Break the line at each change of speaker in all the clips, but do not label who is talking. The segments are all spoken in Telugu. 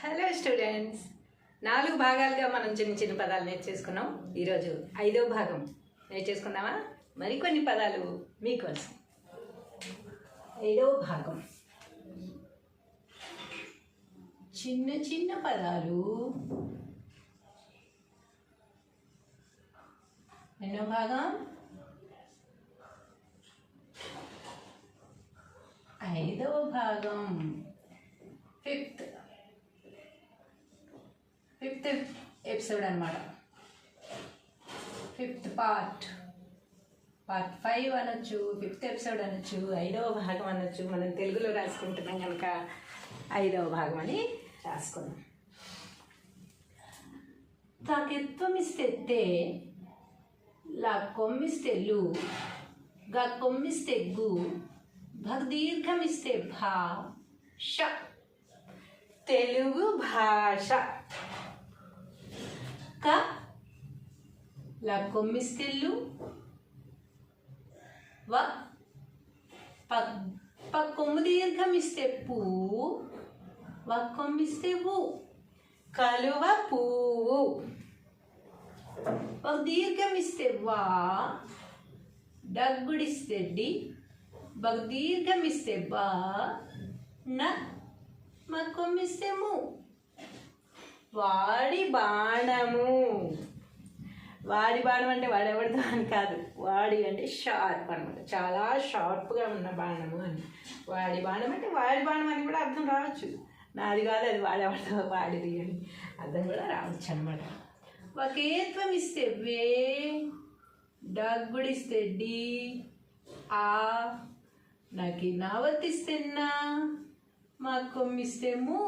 Hello students. నాలుగు భాగాలుగా మనం చిన్న చిన్న పదాలు నేర్చేసుకున్నాం. ఈరోజు ఐదో భాగం. నేర్చేసుకుందామా? మరికొన్ని పదాలు మీకోసం ఐదో భాగం. చిన్న చిన్న పదాలు. ఎన్నో భాగం. ఐదవ భాగం. ఫిఫ్త్ ఫిఫ్త్ ఎపిసోడ్ అనమాట ఫిఫ్త్ పార్ట్ పార్ట్ ఫైవ్ అనొచ్చు ఫిఫ్త్ ఎపిసోడ్ అనొచ్చు ఐదవ భాగం అనొచ్చు. మనం తెలుగులో రాసుకుంటున్నాం కనుక ఐదవ భాగం అని రాసుకున్నాం తాకెత్వమిస్తెత్తే లా కొమ్మిస్తెల్లు గా కొమ్మిస్తే గు భగదీర్ఘమిస్తే భా ష. తెలుగు భాష. క లా కొమ్మిస్తే వ ప ప కొమ్ము దీర్ఘమిస్తే పువ్వు వ కొమ్మిస్తే కలువ పువ్వు ఒక దీర్ఘమిస్తే వా డగ్గుడిస్తే డి బగ్ దీర్ఘమిస్తే బా న మక్కొమ్మిస్తే ము. వాడి బాణము. వాడి బాణం అంటే వాడెవడితో అని కాదు. వాడి అంటే షార్ప్ అనమాట చాలా షార్ప్గా ఉన్న బాణము అని. వాడి బాణం అంటే వాడి బాణం అని కూడా అర్థం రావచ్చు. నాది కాదు అది వాడెవడితో వాడిది అని అర్థం కూడా రావచ్చు అనమాట వకేత్వం ఇస్తే వే డగ్గుడిస్తే డి ఆ నాకు నావతిస్తే నా మా కొమ్మిస్తే మూ.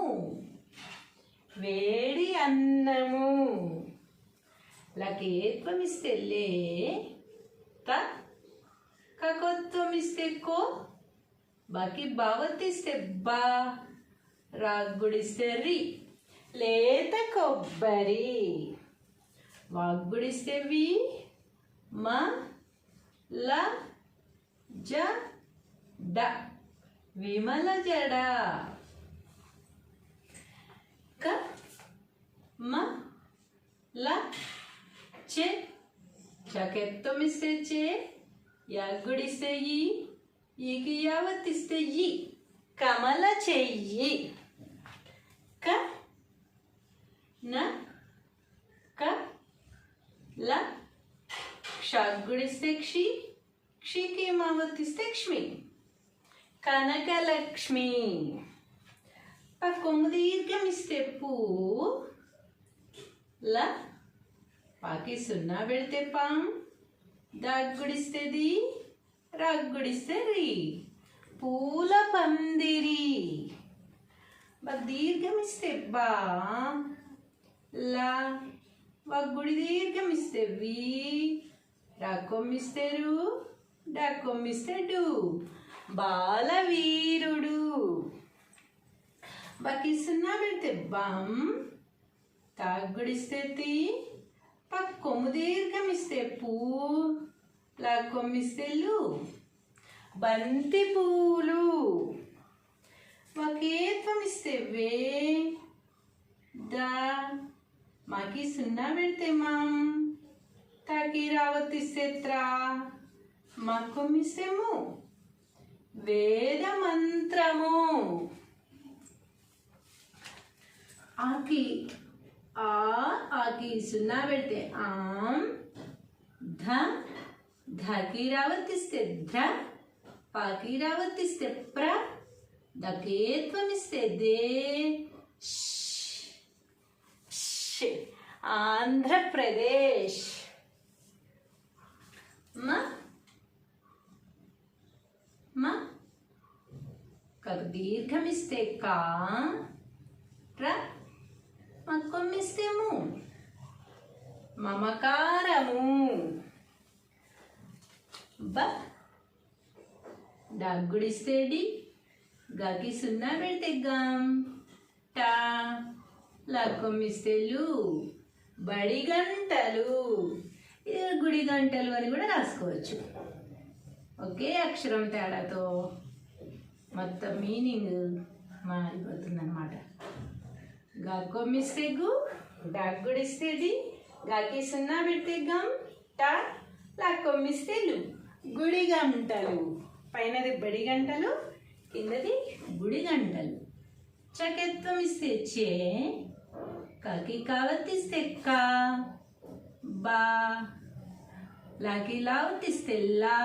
వేడి అన్నము. లకేత్వమిస్తే లే త కకొత్వం కో బాకి భావతిస్తే బా రాగ్గుడిస్తే రి. లేత కొబ్బరి. వాగ్గుడిస్తే వి మ ల జ డ. విమల జడ. క మ ల చె చకెత్తమిస్తే చే యాగ్గుడిస్తే ఈ ఈకి యావత్తిస్తే ఈ కమల చెయ్యి క న క ల క్షగ్గుడిస్తే క్షి క్షికి మావత్తిస్తే క్ష్మి కనకలక్ష్మి ఆ కొమ్ము దీర్ఘమిస్తే పూ ల? పాకి సున్నా పెడితే పాం దాగ్గుడిస్తే ది రాగ్గుడిస్తే రి పూల పందిరి. దీర్ఘమిస్తే బా లా? వగ్గుడి దీర్ఘమిస్తే వి రాకొమ్మిస్తే రు డాకొమ్మిస్తే డు బాలవీరుడు. బకి సున్నా పెడితే బం తాగ్గుడిస్తే తీ పక్క కొమ్ము దీర్ఘమిస్తే పూ లా కొమ్మిస్తే లు. బంతి పూలు ఒకేత్వం ఇస్తే వే. దా మాకి సున్నా పెడితే మాం. తాకి రావతిస్తే త్రా మా. కొమ్మిస్తేము వేద మంత్రము. ఆకి ఆ ఆకి సున్నా పెడితే ఆం ధ ధకి రావతిస్తే ధ్ర పాకి రావతిస్తే ప్ర దకేత్వమిస్తే దే ష్. ష్. ఆంధ్రప్రదేశ్ మ మ కకు దీర్ఘమిస్తే కా ప్ర మక్కొమ్మిస్తే ము మమకారము. బ డగ్గుడిస్తే డి గకి సున్నా పెడితే గం టా. లక్కొమ్మిస్తేలు బడి గంటలు గుడి గంటలు అని కూడా రాసుకోవచ్చు. ఒకే అక్షరం తేడాతో మొత్తం మీనింగ్ మారిపోతుంది అనమాట గా కొమ్మిస్తే గు డగ్గుడిస్తే గాకి సున్నా పెడితే గమ్ టా లా కొమ్మిస్తే లు గుడి గంటలు పైనది బడి గంటలు కిందది గుడి గంటలు చకెత్వం ఇస్తే చే కాకి కావత్తిస్తే కా బా లాకి లావతిస్తే లా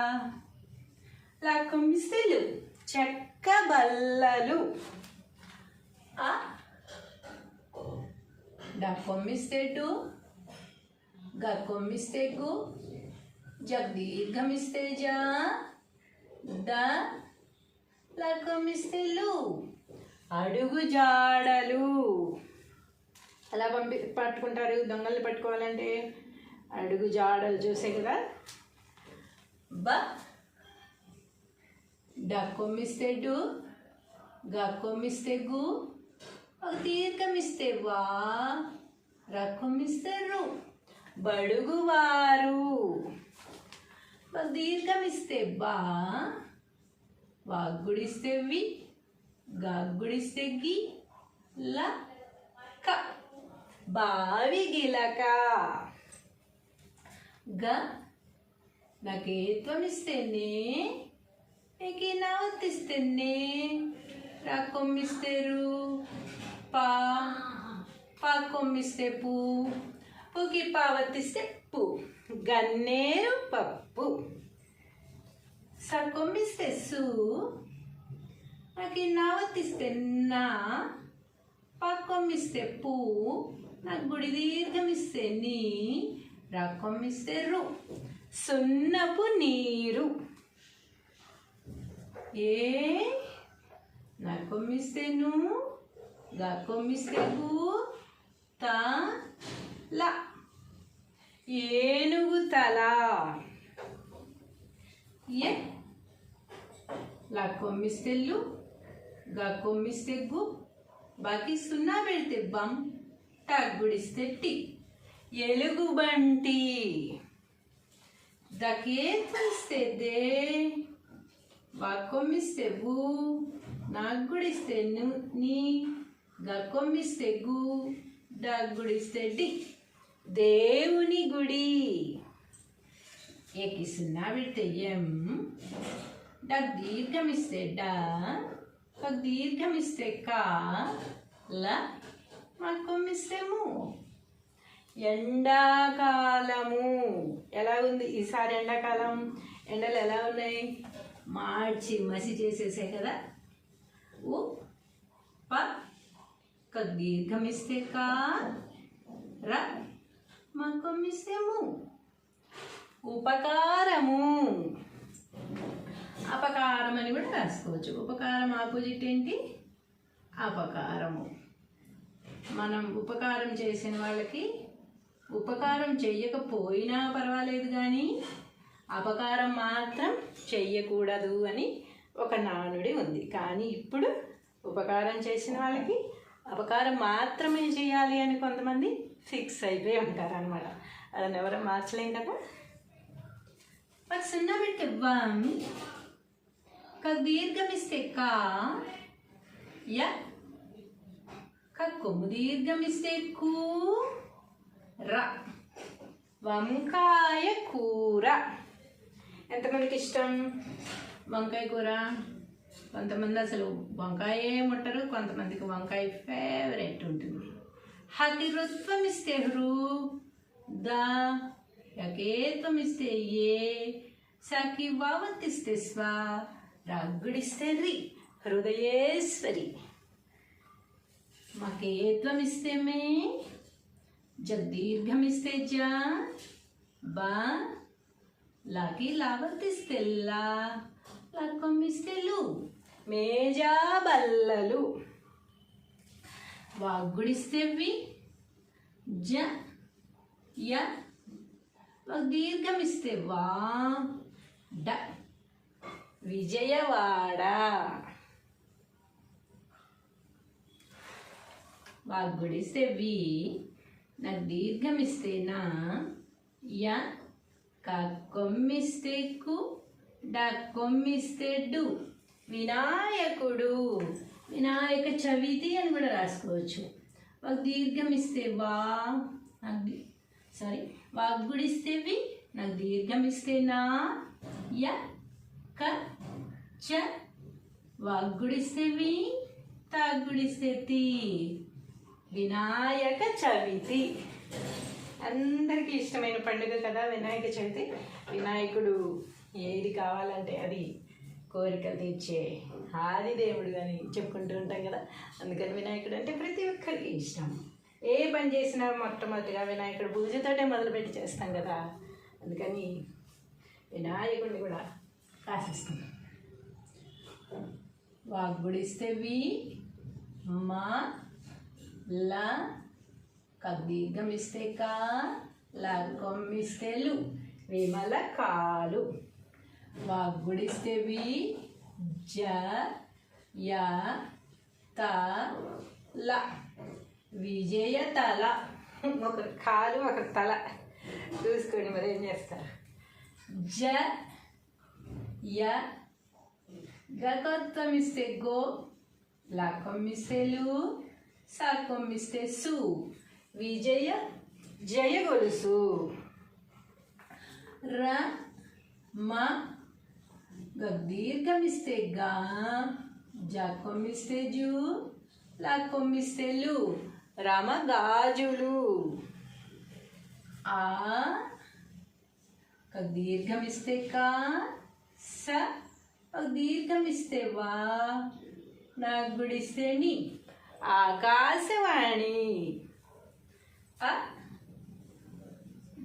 లాక్కొమ్మిస్తే లు చెక్క బల్లలు ఆ కొమ్మిస్తే గు జగ్ దీర్ఘమిస్తే జా ద లా కొమ్మిస్తే లు. అడుగు జాడలు. అలా పంపి పట్టుకుంటారు దొంగల్ని పట్టుకోవాలంటే అడుగు జాడలు చూసే కదా. బ డ కొమ్మిస్తే డు గ కొమ్మిస్తే గు ఒక దీర్ఘమిస్తే వా రకం ఇస్తారు రు బడుగువారు. ఒక దీర్ఘమిస్తే బా వాగ్గుడిస్తే వి గాగ్గుడిస్తే గి ల క బావి గిలక గ నకేత్వం ఇస్తేనే నీకు నవతిస్తేనే రా పా పా కొమ్మిస్తే పూ పూకి పావతిస్తే పూ గన్నేరు పప్పు స కొమ్మిస్తే సు నాకు నావతిస్తే నా పక్కొమ్మిస్తే పూ నాకు గుడి దీర్ఘమిస్తే నీ రకొమ్మిస్తే రు సున్నపు నీరు ఏ నకొమ్మిస్తే నువ్వు గకొమ్మిస్తే గు త ల ఏనుగు తల ఏ లా కొమ్మిస్తే గా కొమ్మిస్తే గు బాకీ సున్నా పెడితే బం టగ్గుడిస్తే టి ఎలుగుబంటి దకేత్వమిస్తే దే బాకొమ్మిస్తే బు నాగ్గుడిస్తే ను నీ గకొమ్మిస్తే గు డగ్గుడిస్తే డి దేవుని గుడి. ఏకి సున్నా పెడితే ఎం డగ్ దీర్ఘమిస్తే డ ఒక దీర్ఘమిస్తే కా ల మాకొమ్మిస్తే ము ఎండాకాలము. ఎలా ఉంది? ఈసారి ఎండాకాలం ఎండలు ఎలా ఉన్నాయి? మార్చి మసి చేసేసాయి కదా. ఉ ప దీర్ఘమిస్తే కా ర మాకొమ్మిస్తే ము. ఉపకారము. అపకారం అని కూడా రాసుకోవచ్చు. ఉపకారం ఆపోజిట్ ఏంటి అపకారము. మనం ఉపకారం చేసిన వాళ్ళకి ఉపకారం చెయ్యకపోయినా పర్వాలేదు కానీ అపకారం మాత్రం చెయ్యకూడదు అని ఒక నానుడి ఉంది. కానీ ఇప్పుడు ఉపకారం చేసిన వాళ్ళకి అపకారం మాత్రమే చేయాలి అని కొంతమంది ఫిక్స్ అయిపోయి ఉంటారు అనమాట అదని ఎవరో మార్చలేం కదా? మరి సున్నా పెడితే వన్ క దీర్ఘమిస్తే కా య కొమ్ము దీర్ఘమిస్తే కూ ర వంకాయ కూర. ఎంతమందికి ఇష్టం? వంకాయ కూర. కొంతమంది అసలు వంకాయే ముట్టరు కొంతమందికి వంకాయ ఫేవరెట్ ఉంటుంది. హకి రుత్వమిస్తే ఇస్తే హృ ద యకేత్వం ఇస్తే ఏ సకి వావత్తిస్తే స్వ. రాగుడిస్తే రి. హృదయేశ్వరి మకేత్వం ఇస్తే మే. జగదీర్ఘం ఇస్తే జ. బా. లాకి లావర్తిస్తే లా. లాకొమ్మిస్తే లు. మేజాబల్లలు. వాగ్గుడిస్తే వి జ య దీర్ఘమిస్తే దీర్ఘం ఇస్తే వా డ విజయవాడ. వాగ్గుడిస్తే వి నాకు దీర్ఘం ఇస్తే నా య క కొమ్మిస్తే కు డ కొమ్మిస్తే డు వినాయకుడు. వినాయక చవితి అని కూడా రాసుకోవచ్చు. ఒక దీర్ఘం ఇస్తే వా నాకు సారీ వాగ్గుడిస్తే వి నాకు దీర్ఘం ఇస్తే నా య క చ వాగ్గుడిస్తే వి తాగ్గుడిస్తే తి. వినాయక చవితి. అందరికీ ఇష్టమైన పండుగ కదా వినాయక చవితి. వినాయకుడు ఏది కావాలంటే అది కోరికలు తీర్చే ఆది దేవుడు అని చెప్పుకుంటూ ఉంటాం కదా. అందుకని వినాయకుడు అంటే ప్రతి ఒక్కరికి ఇష్టం. ఏ పని చేసినా మొట్టమొదటిగా వినాయకుడు పూజతోటే మొదలుపెట్టి చేస్తాం కదా. అందుకని వినాయకుడిని కూడా ఆశిస్తాం. వాగ్గుడిస్తే వి మా ల కద్దీర్ఘం ఇస్తే కా లాకొమ్మిస్తే లు విమల కాలు. వాగ్గుడిస్తేవి జ య త ల. విజయ తల. ఒక కాలు ఒక తల. చూసుకోండి మరి ఏం చేస్తారు? జ య. గతమిస్తే గో లాకొమ్మిస్తే లు సాకొమ్మిస్తే సు. విజయ జయ గొలుసు. ర మ దీర్ఘమిస్తే గా జాకొమ్మిస్తే జు లాకొమ్మిస్తే లు రామ గాజులు ఆ దీర్ఘమిస్తే కా స దీర్ఘమిస్తే వా నాకు గుడిస్తే నీ ఆకాశవాణి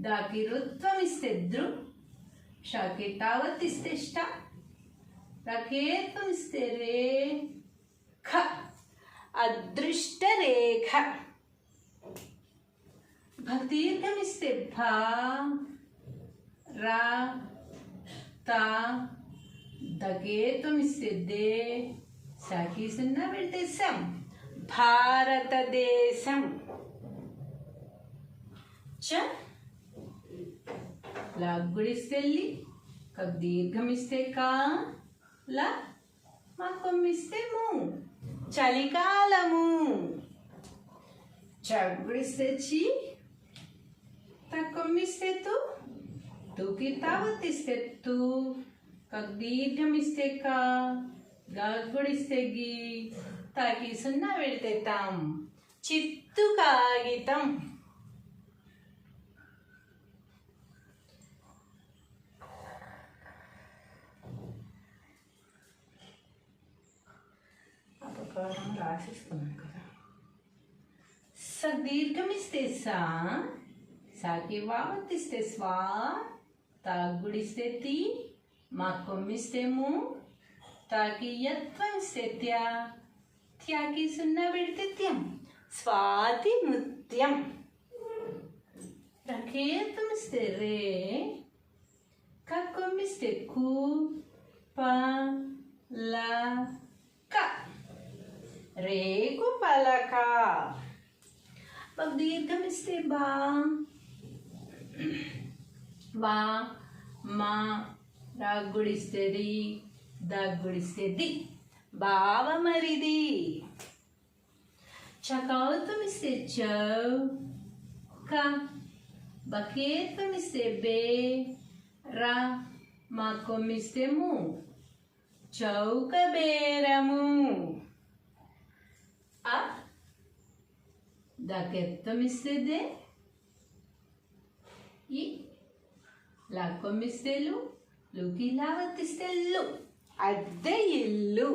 దాకి రుత్వం ఇస్తే దృ షాకి తావత్ ఇస్తే ఇష్ట ష్ట రకేత్వం ఇస్తే రే ఖ అదృష్ట రేఖ భక్తిర్ఘం ఇస్తే భా రా తా దగేత్వం ఇస్తే దే సాకి సున్నా పెడితే సం భారతదేశం చ లాగ్గుడిస్తే లి దీర్ఘమిస్తే కా ల మా కొమ్మిస్తే ము చలికాలము చగ్గుడిస్తే చి తక్కొమ్మిస్తే తు తుకి తావత్తిస్తే తు కక్ దీర్ఘమిస్తే కా గాగ్గుడిస్తే గి తాకి సున్నా పెడితే తాం చిత్తు కాగితం అపకారం రాసిస్తున్నాను కదా. సదీర్ఘమిస్తే సా సాకి వావర్తిస్తే స్వా తాగుడిస్తే తి మా కొమ్మిస్తే ము తాకి యత్వం ఇస్తే త్యాకి సున్నా పెడితే త్యం స్వాతి ముత్యం. రకేతం ఇస్తే రే కక్కొమ్మిస్తే కు ప ల క. రేకు పలక. దీర్ఘం ఇస్తే బా. వా మా రాగ్గుడిస్తే రి దగ్గుడిస్తే ది బావ మరిది చకౌతం ఇస్తే చౌ క బకేత్వం ఇస్తే బే రా మా కొమ్మిస్తే ము. చౌక బేరము. ఆ దకెత్తమిస్తే దే ఈ లాక్కొమ్మిస్తే లు లుకి లావత్తిస్తే లు అద్దె ఇల్లు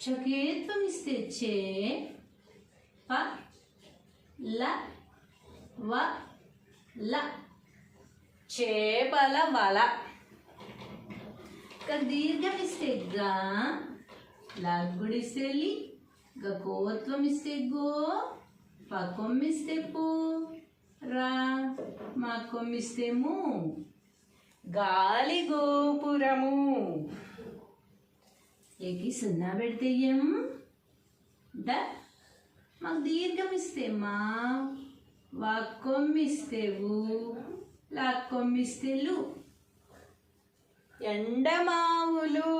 చకేత్వం ఇస్తే చే ప ల వ ల. చేపల వల. ఇక దీర్ఘం ఇస్తే గా లగ్గుడిస్తే లి గకోత్వం ఇస్తే గో పకం ఇస్తే పో రా. మా కొమ్మిస్తే ము గాలి గోపురము. ఏకి సున్నా పెడితే ఎం? ద మాకు దీర్ఘం ఇస్తే మా లాక్కొమ్మిస్తే లు ఎండమావులు.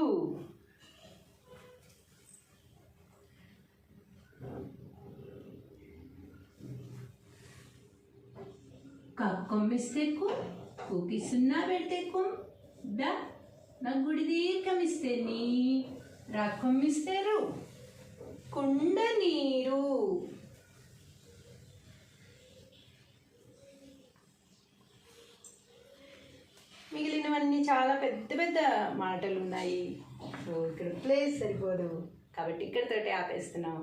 కక్కొమ్మిస్తే కుకి సున్నా పెడితే కుం నా గుడి దీర్ఘమిస్తే నీ రాకొమ్మిస్తే రు కుండ నీరు. మిగిలినవన్నీ చాలా పెద్ద పెద్ద మాటలు ఉన్నాయి ఇక్కడ ప్లేస్ సరిపోదు. కాబట్టి ఇక్కడితోటి ఆపేస్తున్నాం.